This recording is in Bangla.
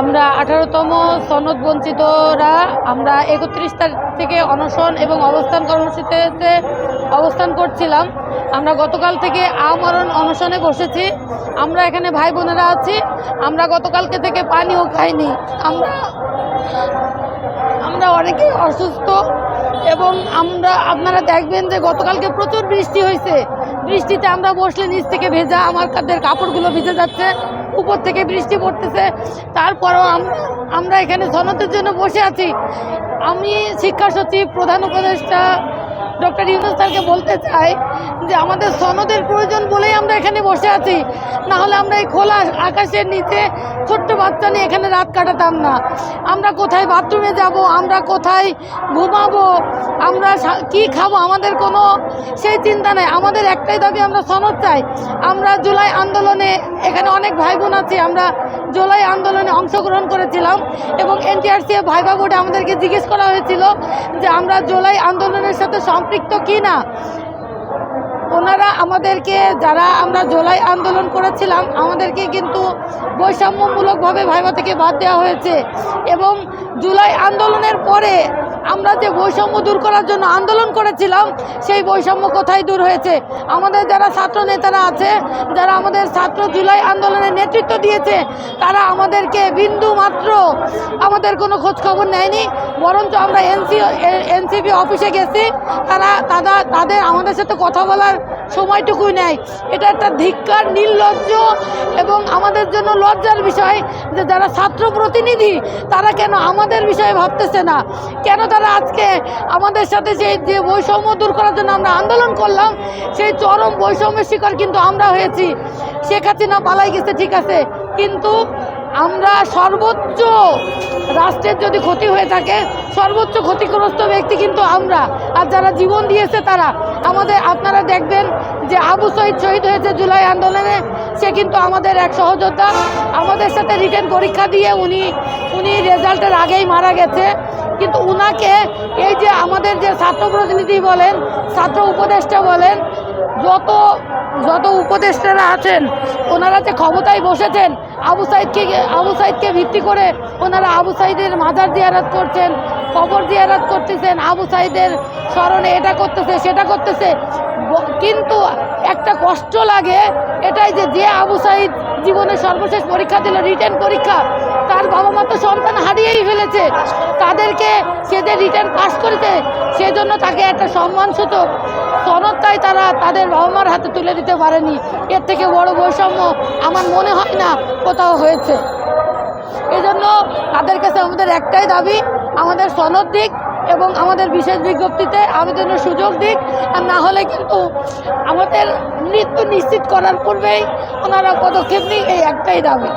আমরা আঠারোতম সনদ বঞ্চিতরা, আমরা একত্রিশ তারিখ থেকে অনশন এবং অবস্থান কর্মসূচিতে অবস্থান করছিলাম। আমরা গতকাল থেকে আমরণ অনশনে বসেছি। আমরা এখানে ভাই বোনেরা আছি। আমরা গতকালকে থেকে পানিও খাইনি। আমরা আমরা অনেকেই অসুস্থ এবং আমরা, আপনারা দেখবেন যে গতকালকে প্রচুর বৃষ্টি হয়েছে। বৃষ্টিতে আমরা বসলে নিচ থেকে ভেজা আমার কাদের কাপড়গুলো ভিজে যাচ্ছে, উপর থেকে বৃষ্টি পড়তেছে। তারপরেও আমরা এখানে সনদের জন্য বসে আছি। আমি শিক্ষা সচিব, প্রধান উপদেষ্টা ডক্টর ইউনুস স্যারকে বলতে চাই যে আমাদের সনদের প্রয়োজন বলেই আমরা এখানে বসে আছি। না হলে আমরা এই খোলা আকাশের নিচে ছোট্ট বাচ্চা নিয়ে এখানে রাত কাটাতাম না। আমরা কোথায় বাথরুমে যাব? আমরা কোথায় ঘুমাবো? আমরা কি খাব? আমাদের কোনো সেই চিন্তা নেই। আমাদের একটাই দাবি, আমরা সনদ চাই। আমরা জুলাই আন্দোলনে এখানে অনেক ভাই বোন আছি। আমরা জুলাই আন্দোলনে অংশগ্রহণ করেছিলাম এবং এনটিআরসি ভাইবা বোর্ডে আমাদেরকে জিজ্ঞেস করা হয়েছিল যে আমরা জুলাই আন্দোলনের সাথে সম্পৃক্ত কি না? ওনারা আমাদেরকে যারা আমরা জুলাই আন্দোলন করেছিলাম, আমাদেরকে কিন্তু বৈষম্যমূলকভাবে ভাইবা থেকে বাদ দেওয়া হয়েছে। এবং জুলাই আন্দোলনের পরে আমরা যে বৈষম্য দূর করার জন্য আন্দোলন করেছিলাম, সেই বৈষম্য কোথায় দূর হয়েছে? আমাদের যারা ছাত্র নেতারা আছে, যারা আমাদের ছাত্র জুলাই আন্দোলনের নেতৃত্ব দিয়েছে, তারা আমাদেরকে বিন্দু মাত্র আমাদের কোনো খোঁজ খবর নেয়নি, বরঞ্চ আমরা এনসি, এনসিপি অফিসে গেছি, তারা তারা তাদের আমাদের সাথে কথা বলার সময়টুকুই নেয়। এটা একটা ধিক্কার, নির্লজ্জ এবং আমাদের জন্য লজ্জার বিষয় যে যারা ছাত্র প্রতিনিধি, তারা কেন আমাদের বিষয়ে ভাবতেছে না? কেন তারা আজকে আমাদের সাথে সেই যে বৈষম্য দূর করার জন্য আমরা আন্দোলন করলাম, সেই চরম বৈষম্যের শিকার কিন্তু আমরা হয়েছি। শেখ হাসিনা পালাই গেছে, ঠিক আছে। কিন্তু আমরা সর্বোচ্চ রাষ্ট্রের যদি ক্ষতি হয়ে থাকে, সর্বোচ্চ ক্ষতিগ্রস্ত ব্যক্তি কিন্তু আমরা। আর যারা জীবন দিয়েছে তারা। আমাদের, আপনারা দেখবেন যে আবু শহীদ শহীদ হয়েছে জুলাই আন্দোলনে। সে কিন্তু আমাদের এক সহযোদ্ধা। আমাদের সাথে রিটেন পরীক্ষা দিয়ে উনি উনি রেজাল্টের আগেই মারা গেছে। কিন্তু উনাকে এই যে আমাদের যে ছাত্র প্রতিনিধি বলেন, ছাত্র উপদেষ্টা বলেন যত যত উপদেষ্টারা আছেন, ওনারা যে ক্ষমতায় বসেছেন, আবু সাইদকে আবু সাইদকে ভিত্তি করে ওনারা আবু সাইদের মাজার জিয়ারাত করছেন, কবর জিয়ারাত করতেছেন, আবু সাইদের স্মরণে এটা করতেছে, সেটা করতেছে। কিন্তু একটা কষ্ট লাগে এটাই যে যে আবু সাইদ জীবনের সর্বশেষ পরীক্ষা দিল রিটার্ন পরীক্ষা, তার বাবা মা তো সন্তান হারিয়েই ফেলেছে। তাদেরকে সে যে রিটার্ন পাস করেছে, সেজন্য তাকে একটা সম্মানসূচক সনদটাই তারা তাদের বাবা মার হাতে তুলে দিতে পারেনি। এর থেকে বড় বৈষম্য আমার মনে হয় না কোথাও হয়েছে। এজন্য তাদের কাছে আমাদের একটাই দাবি, আমাদের সনদ দিক এবং আমাদের বিশেষ বিজ্ঞপ্তিতে আবেদনের সুযোগ দিক, আর না হলে কিন্তু আমাদের মৃত্যু নিশ্চিত করার পূর্বেই ওনারা পদক্ষেপ নিই এই একটাই দাবি।